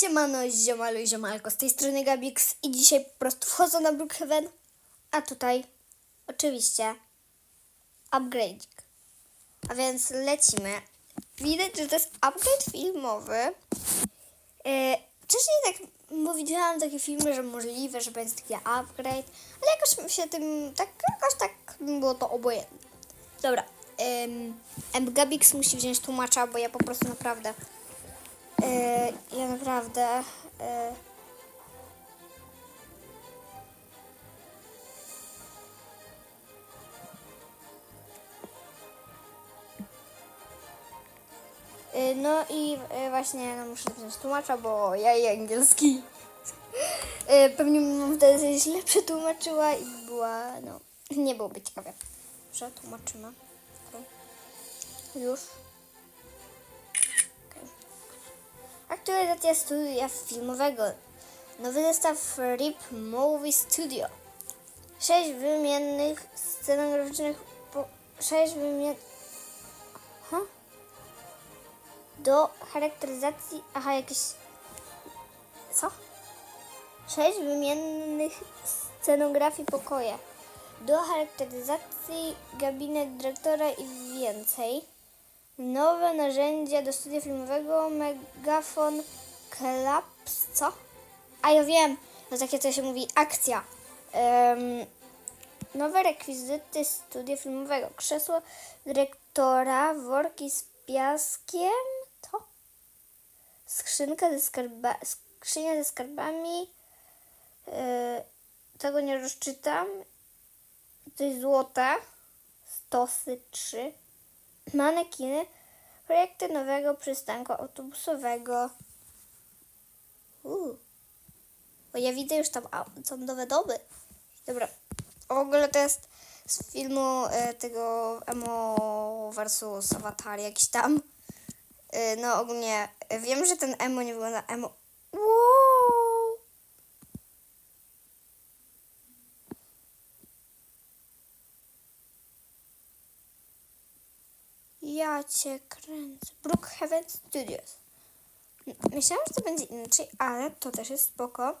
Siemano, ziomalu i ziomalko, z tej strony Gabix i dzisiaj po prostu wchodzę na Brookhaven, a tutaj oczywiście upgrade. A więc lecimy. Widać, że to jest upgrade filmowy. Yy, wcześniej tak widziałam takie filmy, że możliwe, że będzie taki upgrade, ale jakoś się tym, tak jakoś tak było to obojętne. Dobra, um, Gabix musi wziąć tłumacza, bo ja po prostu naprawdę Yy, ja naprawdę. Yy, yy, no i właśnie no, muszę wziąć tłumacza, bo ja i angielski. Pewnie bym wtedy źle przetłumaczyła i była, no, nie byłoby ciekawe. Przetłumaczymy. Okay. Już. Aktualizacja studia filmowego. Nowy zestaw RIP Movie Studio. Sześć wymiennych scenograficznych. Po, sześć wymien... Huh? Do charakteryzacji... Aha, jakieś... Co? Sześć wymiennych scenografii pokoje. Do charakteryzacji gabinet dyrektora i więcej. Nowe narzędzia do studia filmowego Megafon Klaps, co? A ja wiem, no takie to się mówi akcja. Um, nowe rekwizyty studia filmowego. Krzesło dyrektora, worki z piaskiem, to? Skrzynka ze skarba, skrzynia ze skarbami. Yy, tego nie rozczytam. To jest złote. Stosy 3 manekiny, projekty nowego przystanku autobusowego. Uuu. Bo ja widzę już tam au- są nowe domy. Dobra. W ogóle to jest z filmu e, tego Emo versus Avatar jakiś tam. E, no ogólnie e, wiem, że ten Emo nie wygląda Emo. Wow! Ja cię kręcę. Brookhaven Studios. Myślałam, że to będzie inaczej, ale to też jest spoko.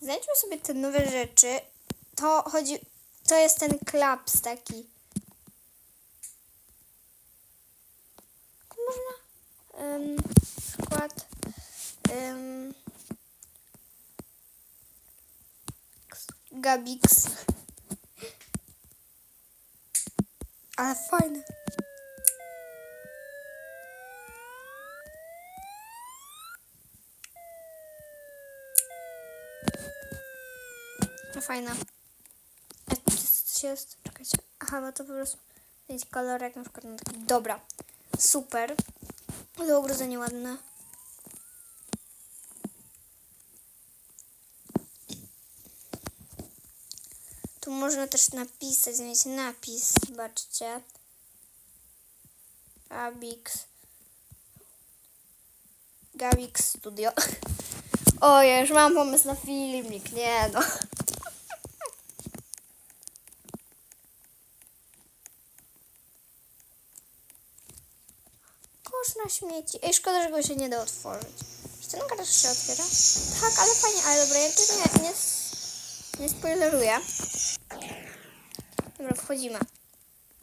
Znajdźmy sobie te nowe rzeczy. To chodzi... To jest ten klaps taki. Można... Um, skład... Um, Gabix. Ale fajne. No fajna. To jest, czekajcie. Aha, bo to po prostu mieć kolorek na przykład na taki. Dobra. Super. To ogrodzenie ładne. Tu można też napisać, mieć napis. Zobaczcie. Gabix. Gabix Studio. O, ja już mam pomysł na filmik, nie no. Kosz na śmieci. Ej, szkoda, że go się nie da otworzyć. Czy ten garaż się otwiera? Tak, ale fajnie, ale dobra, ja tego nie, nie, nie spoileruję. Dobra, wchodzimy.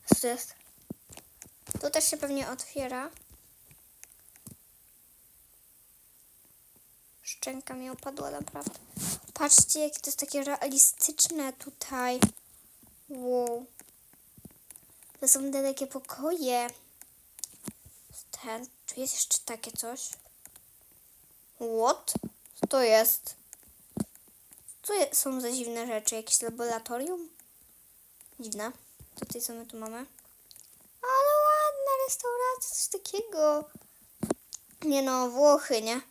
Co to jest? Tu też się pewnie otwiera. Szczęka mi opadła naprawdę. Patrzcie, jakie to jest takie realistyczne tutaj. Wow. To są te takie pokoje. Ten, tu jest jeszcze takie coś. What? Co to jest? Co je, są za dziwne rzeczy? Jakieś laboratorium? Dziwne. Tutaj co my tu mamy? Ale ładna restauracja, coś takiego. Nie no, Włochy, nie?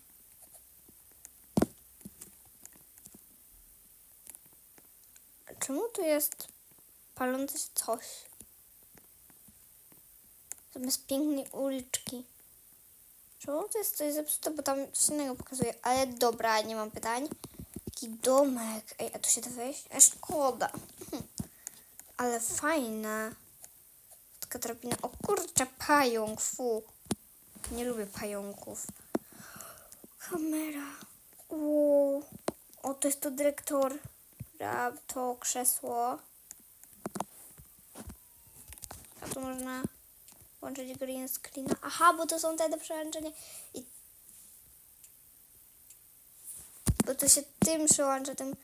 Czemu tu jest palące się coś? Zamiast pięknej uliczki. Czemu to jest coś zepsute, bo tam coś innego pokazuje. Ale dobra, nie mam pytań. Taki domek. Ej, a tu się da wejść? A szkoda. Mhm. Ale fajne. Taka drabina. O kurczę, pająk, fu. Nie lubię pająków. Kamera. Wow. O, to jest to dyrektor. Ra- To krzesło. A tu można włączyć green screena. Aha, bo to są te do przełączenia. I... Bo to się tym przełącza, tym...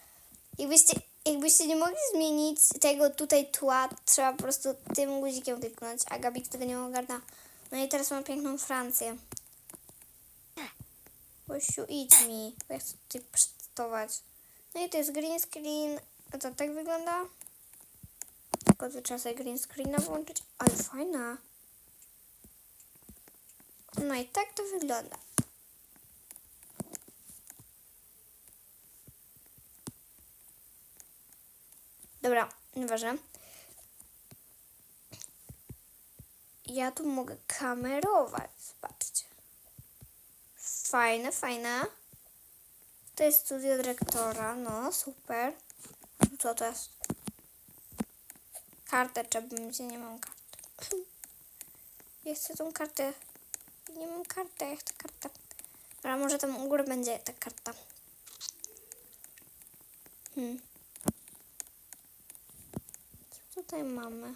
Jakbyście, jakbyście nie mogli zmienić tego tutaj tła, trzeba po prostu tym guzikiem kliknąć, a Gabik tego nie ogarnia. No i teraz mam piękną Francję. Gościu, idź mi, ja chcę tutaj przetestować. No i to jest green screen. A to tak wygląda? Tylko tu trzeba sobie green screena włączyć. Ale fajna. No i tak to wygląda. Dobra, nieważne. Ja tu mogę kamerować. Zobaczcie. Fajne, fajne. To jest studio dyrektora. No, super. Co to jest? Kartę trzeba mieć. Nie mam karty. Ja chcę tą kartę. Nie mam karty, ja chcę kartę. Dobra, może tam u góry będzie ta karta. Hmm. Co tutaj mamy?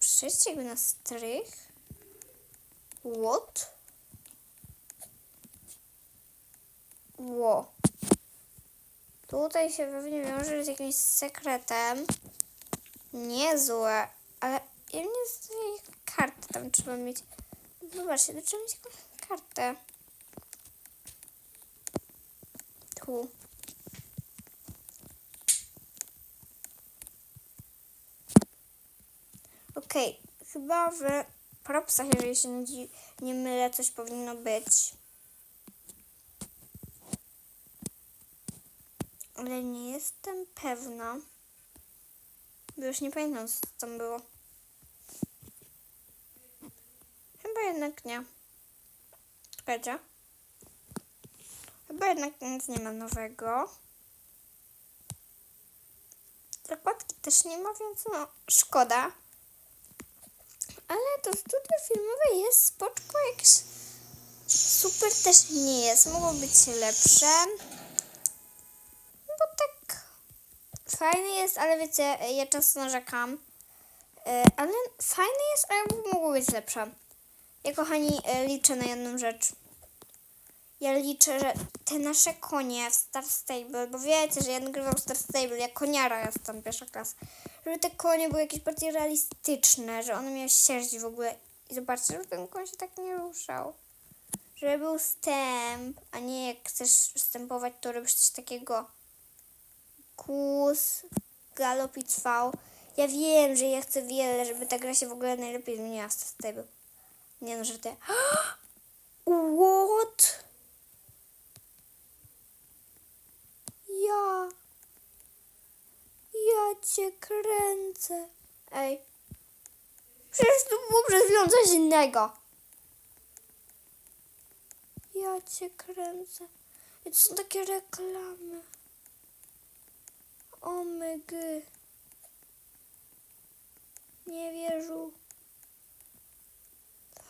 Przejście jakby na strych. What? Ło. Tutaj się pewnie wiąże z jakimś sekretem. Niezłe, ale ja nie znam kartę tam trzeba mieć. Zobaczcie, to trzeba mieć jakąś kartę. Tu. Okej, chyba w propsach, jeżeli się nie, nie mylę, coś powinno być. Ale nie jestem pewna. Bo już nie pamiętam, co tam było. Chyba jednak nie. Czekajcie. Chyba jednak nic nie ma nowego. Zakładki też nie ma, więc no, szkoda. Ale to studio filmowe jest spoczko, jakieś super też nie jest. Mogło być lepsze. No bo tak fajny jest, ale wiecie, ja często narzekam. E, Ale fajny jest, ale mogło być lepsze. Ja kochani e, liczę na jedną rzecz. Ja liczę, że te nasze konie w Star Stable, bo wiecie, że ja nagrywam Star Stable, ja koniara jestem, pierwsza klasa. Żeby te konie były jakieś bardziej realistyczne, że one miały sierść w ogóle. I zobaczcie, żeby ten koń się tak nie ruszał. Żeby był stęp, a nie jak chcesz wstępować, to robisz coś takiego kus, galop i cwał. Ja wiem, że ja chcę wiele, żeby ta gra się w ogóle najlepiej zmieniła Star Stable. Nie no, te... What? Ja. Ja cię kręcę. Ej. Przecież tu było przed chwilą coś innego. Ja cię kręcę. I to są takie reklamy. O my gy. Nie wierzę.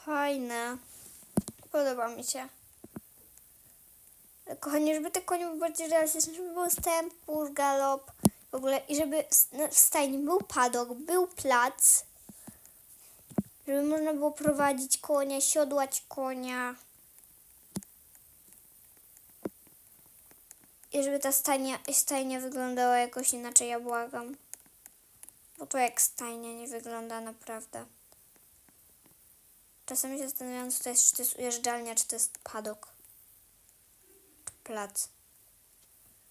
Fajne. Podoba mi się. Kochani, żeby te konie były bardziej realistyczne, żeby był stęp, pusz, galop w ogóle i żeby na- w stajni był padok, był plac, żeby można było prowadzić konia, siodłać konia. I żeby ta stajnia, stajnia wyglądała jakoś inaczej, ja błagam. Bo to jak stajnia nie wygląda naprawdę. Czasami się zastanawiam, co to jest, czy to jest ujeżdżalnia, czy to jest padok. Czy plac.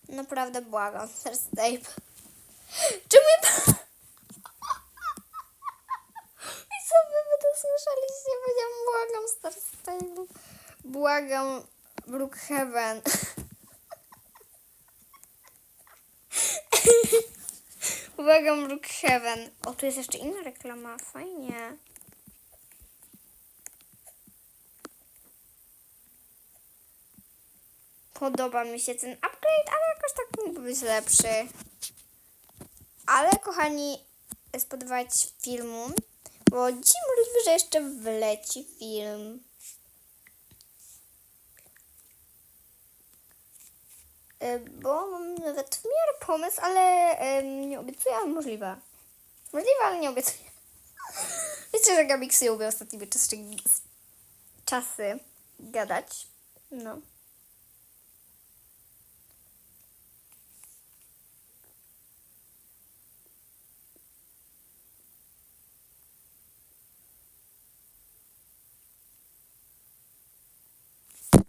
Naprawdę błagam, Star Stable. Czemu ja... I co wy by to słyszeliście? Błagam Star Stable. Błagam Brookhaven. Błagam Brookhaven. O, tu jest jeszcze inna reklama. Fajnie. Podoba mi się ten upgrade, ale jakoś tak mógłby być lepszy. Ale kochani, spodobać filmu, bo dziś możliwe, że jeszcze wleci film. Bo mam nawet w miarę pomysł, ale nie obiecuję, ale możliwe. Możliwe, ale nie obiecuję. Wiecie, że Gabiksy lubią ostatnimi czasy, czasy gadać. No.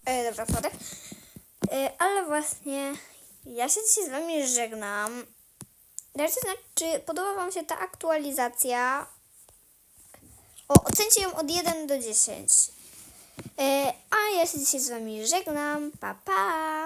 E, dobra, sorry. E, ale właśnie ja się dzisiaj z wami żegnam. Dajcie znać, czy podoba wam się ta aktualizacja. O, ocencie ją od 1 do 10. E, a ja się dzisiaj z wami żegnam. Pa, pa!